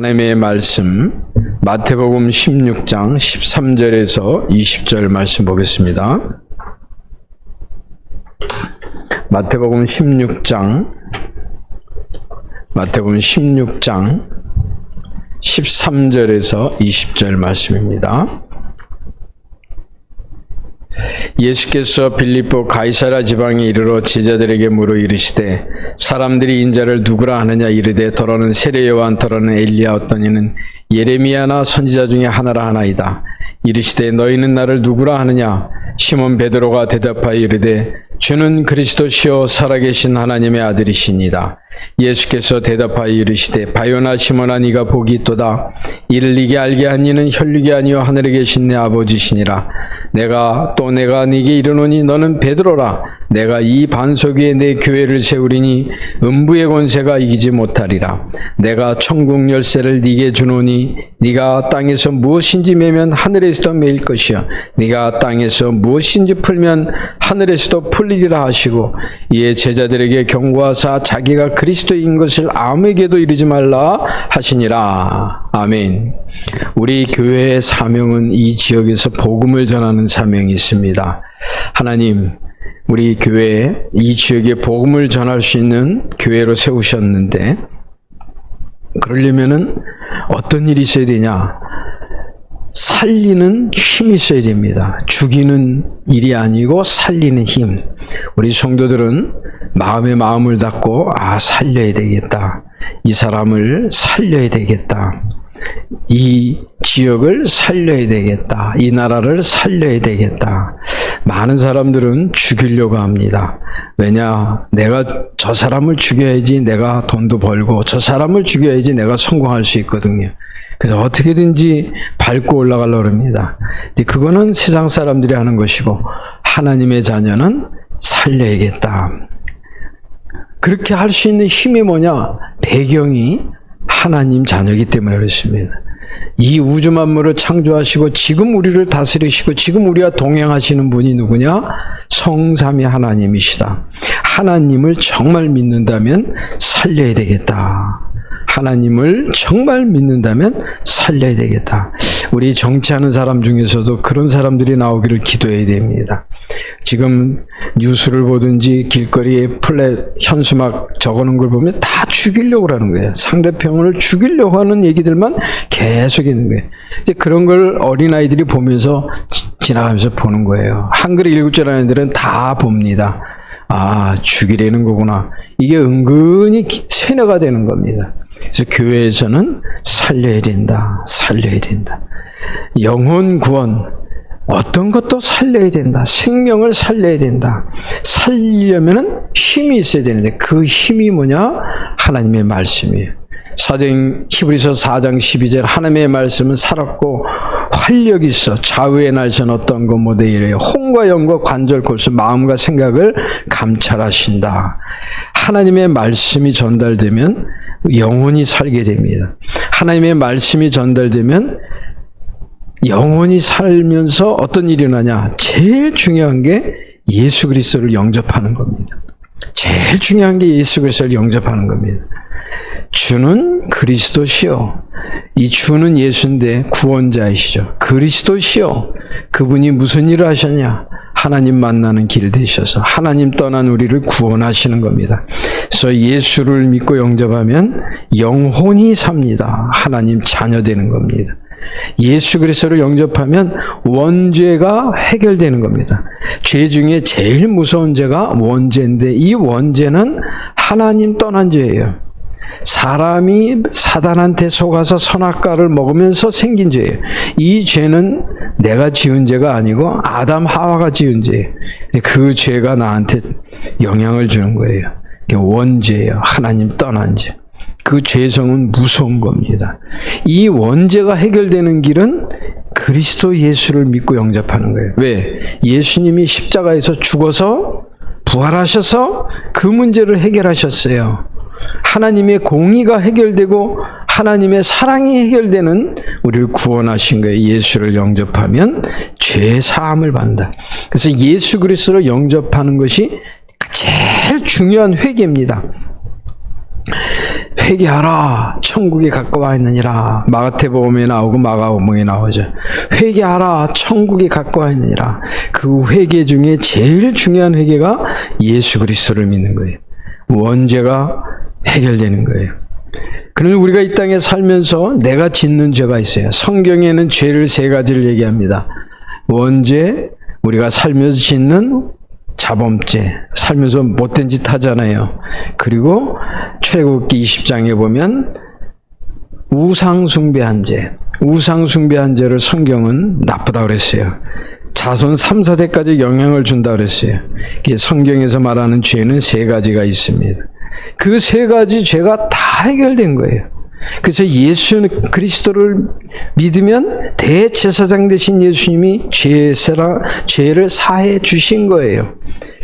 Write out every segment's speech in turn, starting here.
하나님의 말씀 마태복음 16장 13절에서 20절 말씀 보겠습니다. 마태복음 16장 마태복음 16장 13절에서 20절 말씀입니다. 예수께서 빌립보 가이사라 지방에 이르러 제자들에게 물어 이르시되 사람들이 인자를 누구라 하느냐 이르되 더러는 세례 요한 더러는 엘리야 어떤 이는 예레미야나 선지자 중에 하나라 하나이다. 이르시되 너희는 나를 누구라 하느냐? 시몬 베드로가 대답하여 이르되 주는 그리스도시요 살아계신 하나님의 아들이시니다. 예수께서 대답하여 이르시되 바요나 시몬아 네가 복이 있도다. 이를 네게 알게 한 이는 혈육이 아니요 하늘에 계신 내 아버지시니라. 내가 또 내가 네게 이르노니 너는 베드로라 내가 이 반석 위에 내 교회를 세우리니 음부의 권세가 이기지 못하리라. 내가 천국 열쇠를 네게 주노니 네가 땅에서 무엇인지 매면 하늘에서도 매일 것이요 네가 땅에서 무엇인지 풀면 하늘에서도 풀리리라 하시고 이에 제자들에게 경고하사 자기가 그리스도인 것을 아무에게도 이르지 말라 하시니라. 아멘. 우리 교회의 사명은 이 지역에서 복음을 전하는 사명이 있습니다. 하나님 우리 교회에 이 지역에 복음을 전할 수 있는 교회로 세우셨는데 그러려면은 어떤 일이 있어야 되냐? 살리는 힘이 있어야 됩니다. 죽이는 일이 아니고 살리는 힘. 우리 성도들은 마음에 마음을 닫고 아 살려야 되겠다. 이 사람을 살려야 되겠다. 이 지역을 살려야 되겠다. 이 나라를 살려야 되겠다. 많은 사람들은 죽이려고 합니다. 왜냐? 내가 저 사람을 죽여야지 내가 돈도 벌고 저 사람을 죽여야지 내가 성공할 수 있거든요. 그래서 어떻게든지 밟고 올라가려고 합니다. 근데 그거는 세상 사람들이 하는 것이고 하나님의 자녀는 살려야겠다. 그렇게 할 수 있는 힘이 뭐냐? 배경이 하나님 자녀이기 때문에 그렇습니다. 이 우주 만물을 창조하시고 지금 우리를 다스리시고 지금 우리와 동행하시는 분이 누구냐? 성삼위 하나님이시다. 하나님을 정말 믿는다면 살려야 되겠다. 하나님을 정말 믿는다면 살려야 되겠다. 우리 정치하는 사람 중에서도 그런 사람들이 나오기를 기도해야 됩니다. 지금 뉴스를 보든지 길거리에 플랫 현수막 적어놓은 걸 보면 다 죽이려고 하는 거예요. 상대편을 죽이려고 하는 얘기들만 계속 있는 거예요. 이제 그런 걸 어린아이들이 보면서 지- 지나가면서 보는 거예요. 한글 읽을 줄 아는 애들은 다 봅니다. 아, 죽이려는 거구나. 이게 은근히 기- 세뇌가 되는 겁니다. 그래서 교회에서는 살려야 된다. 살려야 된다. 영혼 구원, 어떤 것도 살려야 된다. 생명을 살려야 된다. 살리려면 힘이 있어야 되는데 그 힘이 뭐냐? 하나님의 말씀이에요. 사도행 히브리서 4장 12절 하나님의 말씀은 살았고 활력이 있어 좌우의 날선 어떤 것 못에 이래요. 혼과 영과 관절 골수 마음과 생각을 감찰하신다. 하나님의 말씀이 전달되면 영혼이 살게 됩니다. 하나님의 말씀이 전달되면 영혼이 살면서 어떤 일이 일어나냐? 제일 중요한 게 예수 그리스도를 영접하는 겁니다. 제일 중요한 게 예수 그리스도를 영접하는 겁니다. 주는 그리스도시요. 이 주는 예수인데 구원자이시죠. 그리스도시요. 그분이 무슨 일을 하셨냐? 하나님 만나는 길 되셔서 하나님 떠난 우리를 구원하시는 겁니다. 그래서 예수를 믿고 영접하면 영혼이 삽니다. 하나님 자녀 되는 겁니다. 예수 그리스도를 영접하면 원죄가 해결되는 겁니다. 죄 중에 제일 무서운 죄가 원죄인데 이 원죄는 하나님 떠난 죄예요. 사람이 사단한테 속아서 선악과를 먹으면서 생긴 죄예요. 이 죄는 내가 지은 죄가 아니고 아담 하와가 지은 죄예요. 그 죄가 나한테 영향을 주는 거예요. 원죄예요. 하나님 떠난 죄. 그 죄성은 무서운 겁니다. 이 원죄가 해결되는 길은 그리스도 예수를 믿고 영접하는 거예요. 왜? 예수님이 십자가에서 죽어서 부활하셔서 그 문제를 해결하셨어요. 하나님의 공의가 해결되고 하나님의 사랑이 해결되는 우리를 구원하신 거예요. 예수를 영접하면 죄 사함을 받는다. 그래서 예수 그리스도를 영접하는 것이 제일 중요한 회개입니다. 회개하라. 천국이 가까워 있느니라. 마가태복음에 나오고 마가복음에 나오죠. 회개하라. 천국이 가까워 있느니라. 그 회개 중에 제일 중요한 회개가 예수 그리스도를 믿는 거예요. 원죄가 해결되는 거예요. 그러면 우리가 이 땅에 살면서 내가 짓는 죄가 있어요. 성경에는 죄를 세 가지를 얘기합니다. 원죄 우리가 살면서 짓는 자범죄, 살면서 못된 짓 하잖아요. 그리고 출애굽기 20장에 보면 우상 숭배한 죄, 우상 숭배한 죄를 성경은 나쁘다 그랬어요. 자손 3, 4대까지 영향을 준다 그랬어요. 성경에서 말하는 죄는 세 가지가 있습니다. 그 세 가지 죄가 다 해결된 거예요. 그래서 예수 그리스도를 믿으면 대제사장 되신 예수님이 죄세라 죄를 사해 주신 거예요.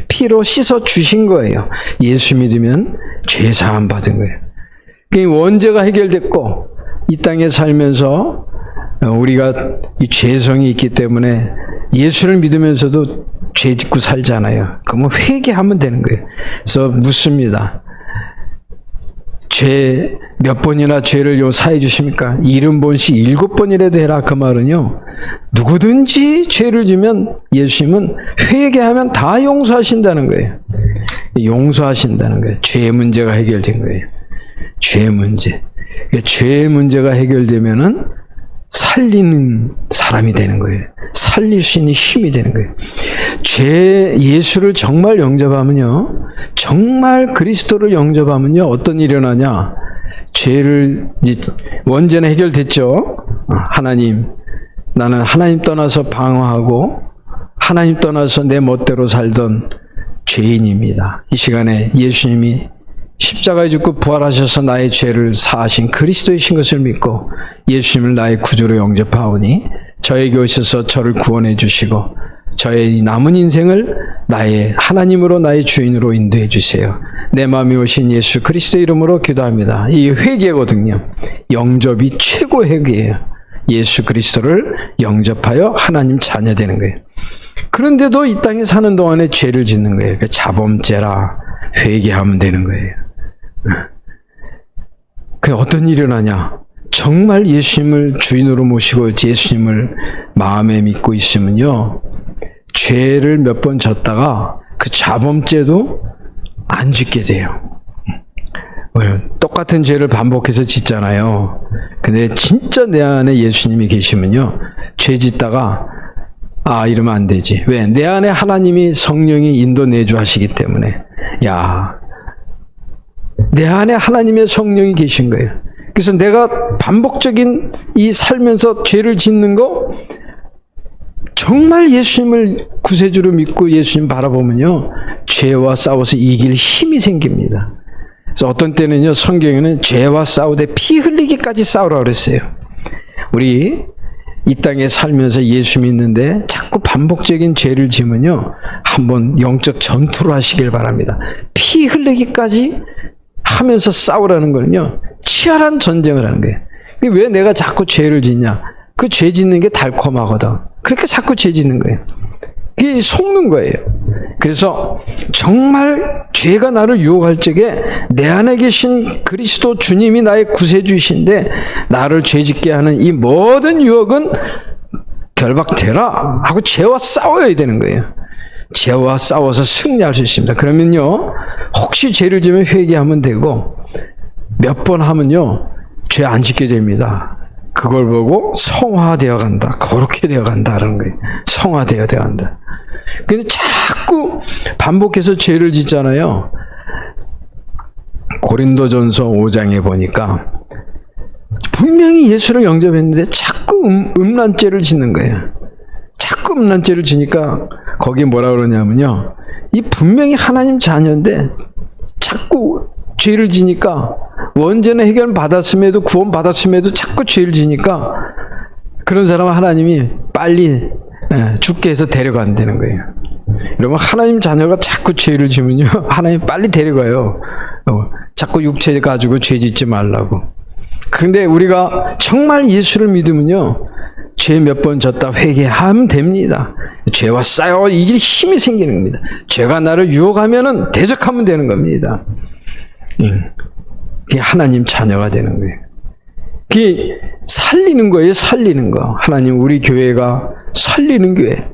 피로 씻어 주신 거예요. 예수 믿으면 죄 사함 받은 거예요. 그 원죄가 해결됐고 이 땅에 살면서 우리가 이 죄성이 있기 때문에 예수를 믿으면서도 죄 짓고 살잖아요. 그러면 회개하면 되는 거예요. 그래서 묻습니다. 죄 몇 번이나 죄를 요 사해 주십니까? 일흔 번씩 일곱 번이라도 해라 그 말은요. 누구든지 죄를 지면 예수님은 회개하면 다 용서하신다는 거예요. 용서하신다는 거예요. 죄 문제가 해결된 거예요. 죄 문제. 죄 문제가 해결되면은 살리는 사람이 되는 거예요. 살릴 수 있는 힘이 되는 거예요. 죄 예수를 정말 영접하면요. 정말 그리스도를 영접하면요. 어떤 일이 일어나냐? 죄를 이제 원죄는 해결됐죠. 하나님 나는 하나님 떠나서 방황하고 하나님 떠나서 내 멋대로 살던 죄인입니다. 이 시간에 예수님이 십자가에 죽고 부활하셔서 나의 죄를 사하신 그리스도이신 것을 믿고 예수님을 나의 구주로 영접하오니 저에게 오셔서 저를 구원해 주시고 저의 남은 인생을 나의 하나님으로 나의 주인으로 인도해 주세요. 내 마음에 오신 예수 그리스도 이름으로 기도합니다. 이 회개거든요. 영접이 최고 회개예요. 예수 그리스도를 영접하여 하나님 자녀 되는 거예요. 그런데도 이 땅에 사는 동안에 죄를 짓는 거예요. 그 자범죄라 회개하면 되는 거예요. 그 어떤 일이 일어나냐? 정말 예수님을 주인으로 모시고 예수님을 마음에 믿고 있으면요. 죄를 몇 번 졌다가 그 자범죄도 안 짓게 돼요. 똑같은 죄를 반복해서 짓잖아요. 근데 진짜 내 안에 예수님이 계시면요. 죄 짓다가 아 이러면 안 되지. 왜? 내 안에 하나님이 성령이 인도 내주하시기 때문에 야. 내 안에 하나님의 성령이 계신 거예요. 그래서 내가 반복적인 이 살면서 죄를 짓는 거 정말 예수님을 구세주로 믿고 예수님 바라보면요. 죄와 싸워서 이길 힘이 생깁니다. 그래서 어떤 때는요. 성경에는 죄와 싸우되 피 흘리기까지 싸우라 그랬어요. 우리 이 땅에 살면서 예수 믿는데 자꾸 반복적인 죄를 지면요. 한번 영적 전투를 하시길 바랍니다. 피 흘리기까지 하면서 싸우라는 거는요. 치열한 전쟁을 하는 거예요. 왜 내가 자꾸 죄를 짓냐? 그 죄 짓는 게 달콤하거든. 그러니까 자꾸 죄 짓는 거예요. 그게 속는 거예요. 그래서 정말 죄가 나를 유혹할 적에 내 안에 계신 그리스도 주님이 나의 구세주이신데 나를 죄짓게 하는 이 모든 유혹은 결박되라 하고 죄와 싸워야 되는 거예요. 죄와 싸워서 승리할 수 있습니다. 그러면요, 혹시 죄를 지면 회개하면 되고, 몇 번 하면요, 죄 안 짓게 됩니다. 그걸 보고 성화되어 간다. 거룩해 되어 간다는 거예요. 성화되어 되어 간다. 근데 자꾸 반복해서 죄를 짓잖아요. 고린도전서 5장에 보니까 분명히 예수를 영접했는데 자꾸 음, 음란죄를 짓는 거예요. 자꾸 음란죄를 지니까 거기 뭐라 그러냐면요. 이 분명히 하나님 자녀인데 자꾸 죄를 지니까 원죄는 해결 받았음에도 구원 받았음에도 자꾸 죄를 지니까 그런 사람은 하나님이 빨리 예, 죽게 해서 데려간다는 거예요. 여러분 하나님 자녀가 자꾸 죄를 지면요 하나님 빨리 데려가요. 어, 자꾸 육체 가지고 죄 짓지 말라고. 그런데 우리가 정말 예수를 믿으면요 죄 몇 번 졌다 회개하면 됩니다. 죄와 싸워 이길 힘이 생기는 겁니다. 죄가 나를 유혹하면은 대적하면 되는 겁니다. 음. 그게 하나님 자녀가 되는 거예요. 그게 살리는 거예요, 살리는 거. 하나님, 우리 교회가 살리는 교회.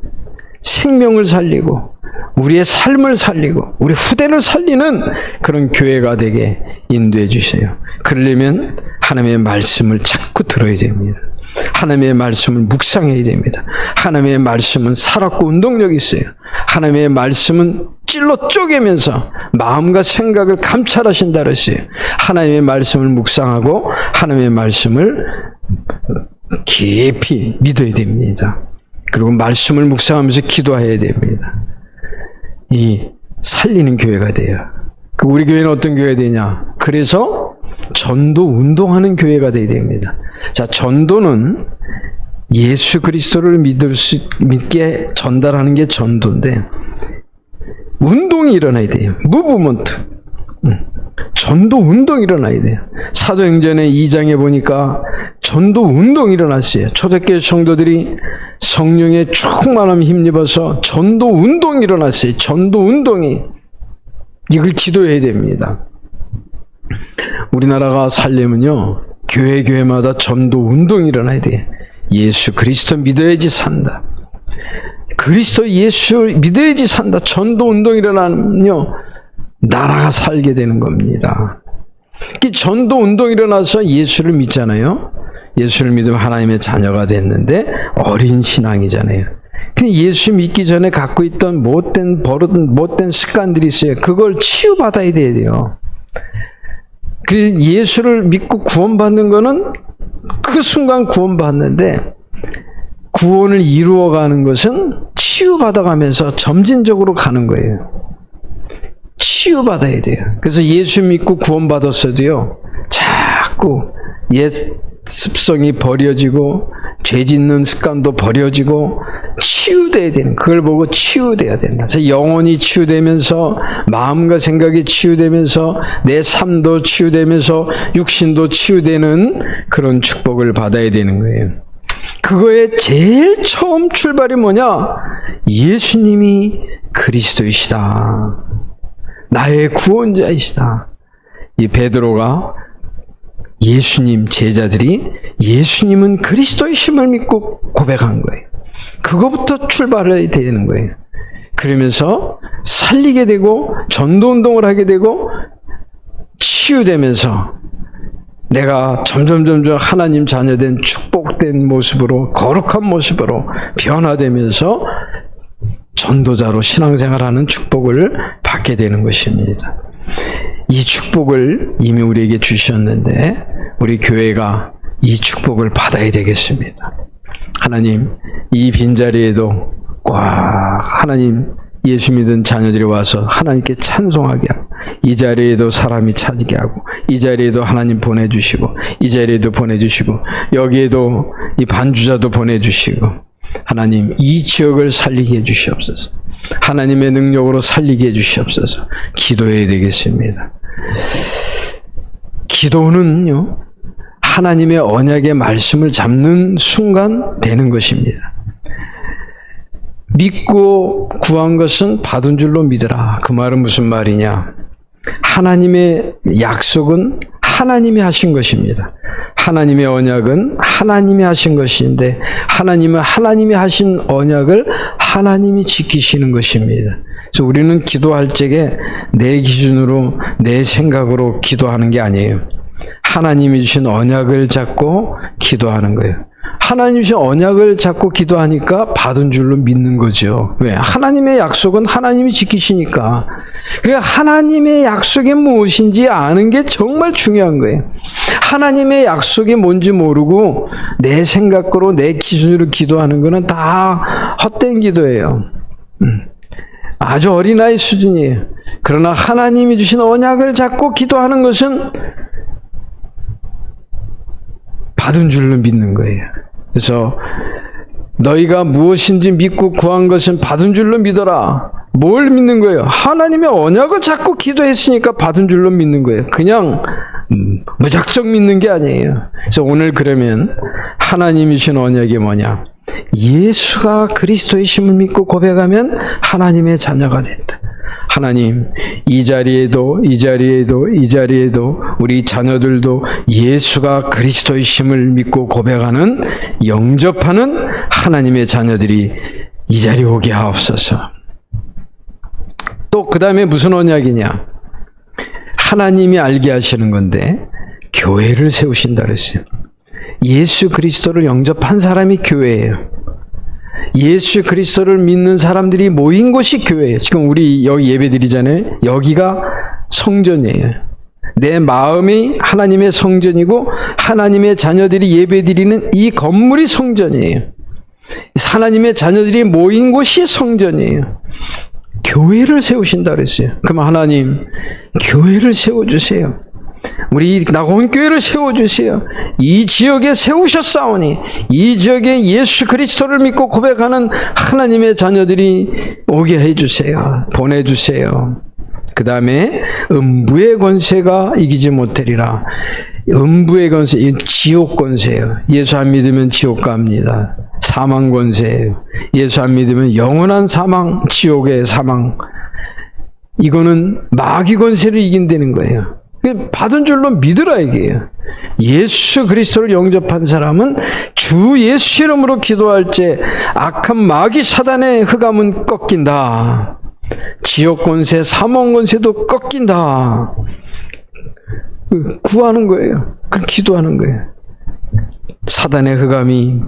생명을 살리고, 우리의 삶을 살리고, 우리 후대를 살리는 그런 교회가 되게 인도해 주세요. 그러려면 하나님의 말씀을 자꾸 들어야 됩니다. 하나님의 말씀을 묵상해야 됩니다. 하나님의 말씀은 살았고 운동력이 있어요. 하나님의 말씀은 찔러 쪼개면서 마음과 생각을 감찰하신다 그랬어요. 하나님의 말씀을 묵상하고 하나님의 말씀을 깊이 믿어야 됩니다. 그리고 말씀을 묵상하면서 기도해야 됩니다. 이 살리는 교회가 돼요. 그 우리 교회는 어떤 교회가 되냐? 그래서 전도 운동하는 교회가 돼야 됩니다. 자, 전도는 예수 그리스도를 믿을 수 믿게 전달하는 게 전도인데 운동이 일어나야 돼요. 무브먼트. 음. 전도 운동이 일어나야 돼요. 사도행전의 2장에 보니까 전도 운동이 일어났어요. 초대교회 성도들이 성령의 충만함 힘입어서 전도 운동이 일어났어요. 전도 운동이. 이걸 기도해야 됩니다. 우리나라가 살려면요. 교회 교회마다 전도 운동이 일어나야 돼요. 예수 그리스도 믿어야지 산다. 그리스도 예수 믿어야지 산다. 전도 운동이 일어나면요. 나라가 살게 되는 겁니다. 그 전도 운동이 일어나서 예수를 믿잖아요. 예수를 믿으면 하나님의 자녀가 됐는데 어린 신앙이잖아요. 근데 예수 믿기 전에 갖고 있던 못된 버릇, 못된 습관들이 있어요. 그걸 치유받아야 돼요. 그 예수를 믿고 구원받는 거는 그 순간 구원받는데 구원을 이루어가는 것은 치유받아가면서 점진적으로 가는 거예요. 치유받아야 돼요. 그래서 예수 믿고 구원받았어도요, 자꾸 옛 습성이 버려지고, 죄 짓는 습관도 버려지고, 치유돼야 되는, 그걸 보고 치유돼야 된다. 그래서 영혼이 치유되면서, 마음과 생각이 치유되면서, 내 삶도 치유되면서, 육신도 치유되는 그런 축복을 받아야 되는 거예요. 그거의 제일 처음 출발이 뭐냐? 예수님이 그리스도이시다. 나의 구원자이시다. 이 베드로가 예수님 제자들이 예수님은 그리스도이심을 믿고 고백한 거예요. 그거부터 출발해야 되는 거예요. 그러면서 살리게 되고 전도 운동을 하게 되고 치유되면서 내가 점점 점점 하나님 자녀된 축복된 모습으로 거룩한 모습으로 변화되면서 전도자로 신앙생활하는 축복을 받게 되는 것입니다. 이 축복을 이미 우리에게 주셨는데 우리 교회가 이 축복을 받아야 되겠습니다. 하나님 이 빈자리에도 꽉 하나님 예수 믿은 자녀들이 와서 하나님께 찬송하게 하고 이 자리에도 사람이 찾게 하고 이 자리에도 하나님 보내주시고 이 자리에도 보내주시고 여기에도 이 반주자도 보내주시고 하나님 이 지역을 살리게 해주시옵소서. 하나님의 능력으로 살리게 해주시옵소서. 기도해야 되겠습니다. 기도는요 하나님의 언약의 말씀을 잡는 순간 되는 것입니다 믿고 구한 것은 받은 줄로 믿으라. 그 말은 무슨 말이냐? 하나님의 약속은 하나님이 하신 것입니다. 하나님의 언약은 하나님이 하신 것인데 하나님은 하나님이 하신 언약을 하나님이 지키시는 것입니다. 그래서 우리는 기도할 적에 내 기준으로 내 생각으로 기도하는 게 아니에요. 하나님이 주신 언약을 잡고 기도하는 거예요. 하나님 신 언약을 잡고 기도하니까 받은 줄로 믿는 거죠. 왜? 하나님의 약속은 하나님이 지키시니까. 그 하나님의 약속이 무엇인지 아는 게 정말 중요한 거예요. 하나님의 약속이 뭔지 모르고 내 생각으로 내 기준으로 기도하는 거는 다 헛된 기도예요. 음. 아주 어린아이 수준이에요. 그러나 하나님이 주신 언약을 잡고 기도하는 것은 받은 줄로 믿는 거예요. 그래서 너희가 무엇인지 믿고 구한 것은 받은 줄로 믿어라. 뭘 믿는 거예요? 하나님의 언약을 잡고 기도했으니까 받은 줄로 믿는 거예요. 그냥 음, 무작정 믿는 게 아니에요. 그래서 오늘 그러면 하나님이 주신 언약이 뭐냐? 예수가 그리스도의 심을 믿고 고백하면 하나님의 자녀가 된다. 하나님, 이 자리에도, 이 자리에도, 이 자리에도 우리 자녀들도 예수가 그리스도의 심을 믿고 고백하는, 영접하는 하나님의 자녀들이 이 자리에 오게 하옵소서. 또 그 다음에 무슨 언약이냐? 하나님이 알게 하시는 건데, 교회를 세우신다 그랬어요. 예수 그리스도를 영접한 사람이 교회예요. 예수 그리스도를 믿는 사람들이 모인 곳이 교회예요. 지금 우리 여기 예배 드리잖아요. 여기가 성전이에요. 내 마음이 하나님의 성전이고 하나님의 자녀들이 예배 드리는 이 건물이 성전이에요. 하나님의 자녀들이 모인 곳이 성전이에요. 교회를 세우신다 그랬어요. 그럼 하나님, 교회를 세워 주세요. 우리 나온 교회를 세워주세요. 이 지역에 세우셨사오니 이 지역에 예수 그리스도를 믿고 고백하는 하나님의 자녀들이 오게 해주세요. 보내주세요. 그 다음에 음부의 권세가 이기지 못하리라. 음부의 권세, 이 지옥 권세예요. 예수 안 믿으면 지옥 갑니다. 사망 권세예요. 예수 안 믿으면 영원한 사망, 지옥의 사망. 이거는 마귀 권세를 이긴다는 거예요. 받은 줄로 믿으라 이게요. 예수 그리스도를 영접한 사람은 주 예수 이름으로 기도할 때 악한 마귀 사단의 흑암은 꺾인다. 지옥 권세, 사망 권세도 꺾인다. 구하는 거예요. 그 기도하는 거예요. 사단의 흑암이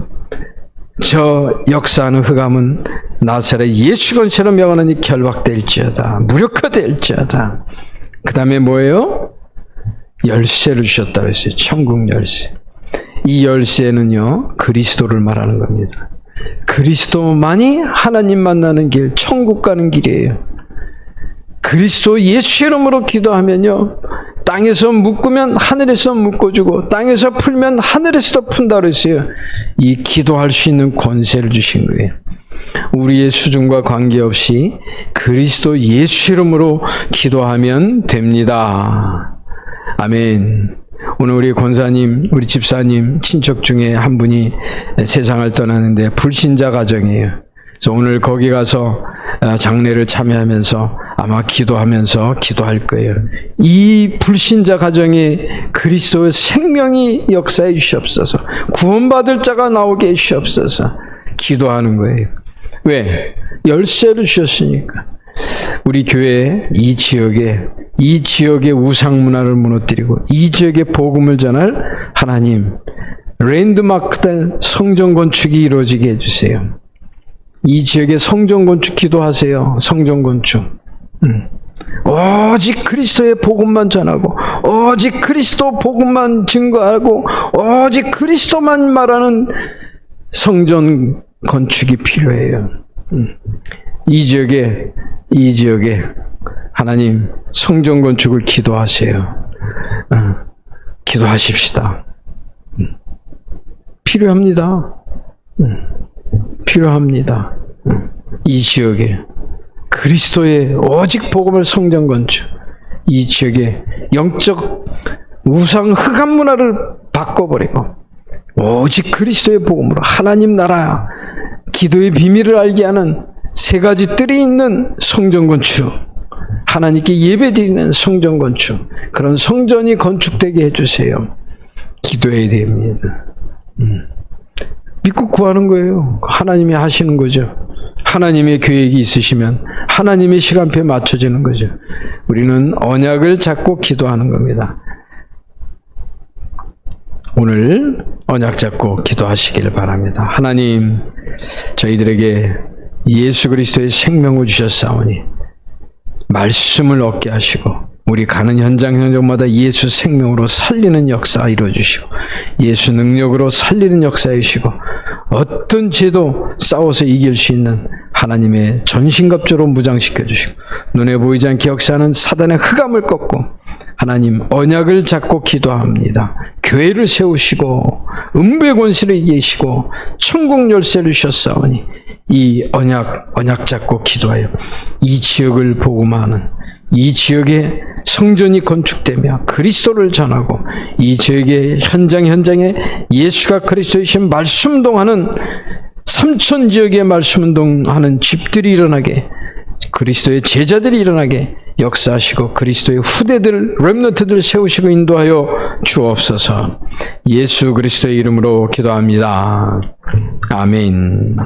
저 역사하는 흑암은 나사렛 예수 권세로 명하느니 결박될지어다. 무력화될지어다. 그 다음에 뭐예요? 열쇠를 주셨다 그랬어요. 천국 열쇠. 이 열쇠는요, 그리스도를 말하는 겁니다. 그리스도만이 하나님 만나는 길, 천국 가는 길이에요. 그리스도 예수 이름으로 기도하면요, 땅에서 묶으면 하늘에서 묶어주고, 땅에서 풀면 하늘에서도 푼다 그랬어요. 이 기도할 수 있는 권세를 주신 거예요. 우리의 수준과 관계없이 그리스도 예수 이름으로 기도하면 됩니다. 아멘. 오늘 우리 권사님, 우리 집사님, 친척 중에 한 분이 세상을 떠나는데 불신자 가정이에요. 그래서 오늘 거기 가서 어, 장례를 참여하면서 아마 기도하면서 기도할 거예요. 이 불신자 가정에 그리스도의 생명이 역사해 주시옵소서. 구원받을 자가 나오게 해 주시옵소서. 기도하는 거예요. 왜? 열쇠를 주셨으니까. 우리 교회 이 지역에 이 지역의 우상 문화를 무너뜨리고 이 지역의 복음을 전할 하나님 랜드마크된 성전 건축이 이루어지게 해주세요. 이 지역의 성전 건축 기도하세요. 성전 건축. 음. 오직 그리스도의 복음만 전하고 오직 그리스도 복음만 증거하고 오직 그리스도만 말하는 성전 건축이 필요해요. 음. 이 지역에 이 지역에 하나님 성전 건축을 기도하세요. 어, 기도하십시다. 음. 필요합니다. 음. 필요합니다. 음. 이 지역에 그리스도의 오직 복음을 성전 건축 이 지역에 영적 우상 흑암 문화를 바꿔버리고 오직 그리스도의 복음으로 하나님 나라 기도의 비밀을 알게 하는 세 가지 뜰이 있는 성전 건축, 하나님께 예배드리는 성전 건축, 그런 성전이 건축되게 해주세요. 기도해야 됩니다. 음. 믿고 구하는 거예요. 하나님이 하시는 거죠. 하나님의 계획이 있으시면 하나님의 시간표에 맞춰지는 거죠. 우리는 언약을 잡고 기도하는 겁니다. 오늘 언약 잡고 기도하시기를 바랍니다. 하나님, 저희들에게 예수 그리스도의 생명을 주셨사오니 말씀을 얻게 하시고 우리 가는 현장 현장마다 예수 생명으로 살리는 역사 이루어 주시고 예수 능력으로 살리는 역사이시고 어떤 죄도 싸워서 이길 수 있는 하나님의 전신갑주로 무장시켜 주시고 눈에 보이지 않게 역사하는 사단의 흑암을 꺾고 하나님 언약을 잡고 기도합니다. 교회를 세우시고 음배 권세를 이기시고 천국 열쇠를 주셨사오니 이 언약 언약 잡고 기도하여 이 지역을 복음하는 이 지역에 성전이 건축되며 그리스도를 전하고 이 지역의 현장 현장에 예수가 그리스도이신 말씀 동하는 삼천 지역에 말씀운동하는 집들이 일어나게 그리스도의 제자들이 일어나게 역사하시고 그리스도의 후대들 렘너트들 세우시고 인도하여 주옵소서. 예수 그리스도의 이름으로 기도합니다. 아멘.